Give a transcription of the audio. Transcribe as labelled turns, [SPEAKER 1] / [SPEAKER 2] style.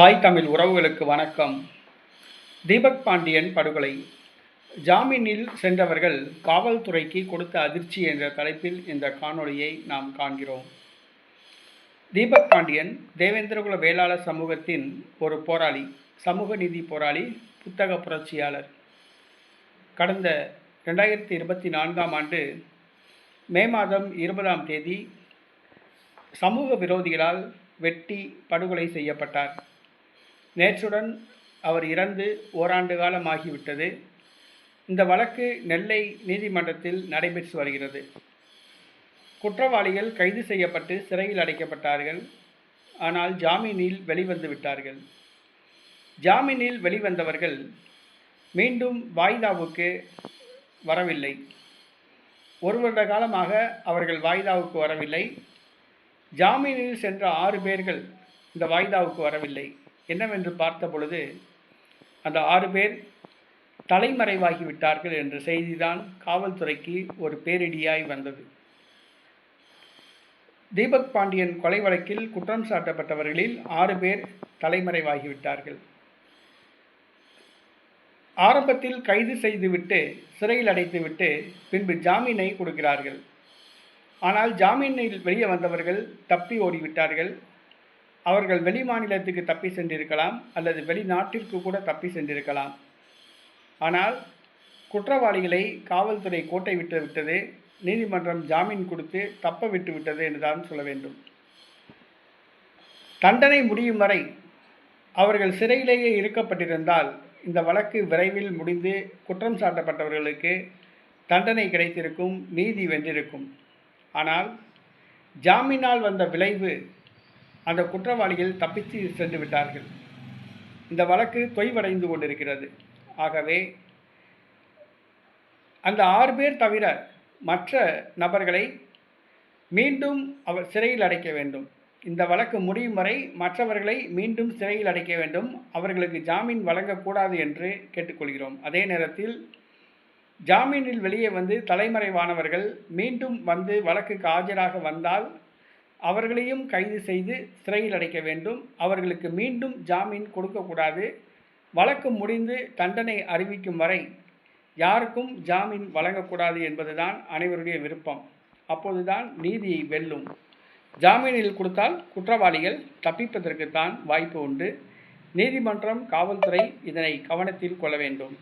[SPEAKER 1] தாய் தமிழ் உறவுகளுக்கு வணக்கம். தீபக் பாண்டியன் படுகொலை. ஜாமீனில் சென்றவர்கள் காவல்துறைக்கு கொடுத்த அதிர்ச்சி என்ற தலைப்பில் இந்த காணொளியை நாம் காண்கிறோம். தீபக் பாண்டியன் தேவேந்திரகுல வேளாளர் சமூகத்தின் ஒரு போராளி சமூக நீதி போராளி புத்தக புரட்சியாளர். கடந்த ரெண்டாயிரத்தி இருபத்தி நான்காம் ஆண்டு மே மாதம் இருபதாம் தேதி சமூக விரோதிகளால் வெட்டி படுகொலை செய்யப்பட்டார். நேற்றுடன் அவர் இறந்து ஓராண்டு காலம் ஆகிவிட்டது இந்த வழக்கு நெல்லை நீதிமன்றத்தில் நடைபெற்று வருகிறது. குற்றவாளிகள் கைது செய்யப்பட்டு சிறையில் அடைக்கப்பட்டார்கள். ஆனால் ஜாமீனில் வெளிவந்து விட்டார்கள். ஜாமீனில் வெளிவந்தவர்கள் மீண்டும் வாய்தாவுக்கு வரவில்லை. ஒரு வருட காலமாக அவர்கள் வாய்தாவுக்கு வரவில்லை. ஜாமீனில் சென்ற ஆறு பேர்கள் இந்த வாய்தாவுக்கு வரவில்லை. என்னவென்று பார்த்த பொழுது அந்த ஆறு பேர் தலைமறைவாகி விட்டார்கள் என்ற செய்திதான் காவல்துறைக்கு ஒரு பேரிடியாய் வந்தது. தீபக் பாண்டியன் கொலை வழக்கில் குற்றம் சாட்டப்பட்டவர்களில் ஆறு பேர் தலைமறைவாகிவிட்டார்கள். ஆரம்பத்தில் கைது செய்துவிட்டு சிறையில் அடைத்துவிட்டு பின்பு ஜாமீனை கொடுக்கிறார்கள். ஆனால் ஜாமீனில் வெளியே வந்தவர்கள் தப்பி ஓடிவிட்டார்கள். அவர்கள் வெளி மாநிலத்துக்கு தப்பி சென்றிருக்கலாம் அல்லது வெளிநாட்டிற்கு கூட தப்பி சென்றிருக்கலாம். ஆனால் குற்றவாளிகளை காவல்துறை கோட்டை விட்டு விட்டது நீதிமன்றம் ஜாமீன் கொடுத்து தப்ப விட்டு விட்டது என்றுதான் சொல்ல வேண்டும். தண்டனை முடியும் வரை அவர்கள் சிறையிலேயே இருக்கப்பட்டிருந்தால் இந்த வழக்கு விரைவில் முடிந்து குற்றம் சாட்டப்பட்டவர்களுக்கு தண்டனை கிடைத்திருக்கும் நீதி வென்றிருக்கும். ஆனால் ஜாமீனால் வந்த விளைவு அந்த குற்றவாளிகள் தப்பித்து சென்று விட்டார்கள். இந்த வழக்கு தொய்வடைந்து கொண்டிருக்கிறது. ஆகவே அந்த ஆறு பேர் தவிர மற்ற நபர்களை மீண்டும் அவர் சிறையில் அடைக்க வேண்டும். இந்த வழக்கு முடியும் வரை மற்றவர்களை மீண்டும் சிறையில் அடைக்க வேண்டும். அவர்களுக்கு ஜாமீன் வழங்கக்கூடாது என்று கேட்டுக்கொள்கிறோம். அதே நேரத்தில் ஜாமீனில் வெளியே வந்து தலைமறைவானவர்கள் மீண்டும் வந்து வழக்குக்கு ஆஜராக வந்தால் அவர்களையும் கைது செய்து சிறையில் அடைக்க வேண்டும். அவர்களுக்கு மீண்டும் ஜாமீன் கொடுக்கக்கூடாது. வழக்கு முடிந்து தண்டனை அறிவிக்கும் வரை யாருக்கும் ஜாமீன் வழங்கக்கூடாது என்பதுதான் அனைவருடைய விருப்பம். அப்போதுதான் நீதி வெல்லும். ஜாமீனில் கொடுத்தால் குற்றவாளிகள் தப்பிப்பதற்குத்தான் வாய்ப்பு உண்டு. நீதிமன்றம் காவல்துறை இதனை கவனத்தில் கொள்ள வேண்டும்.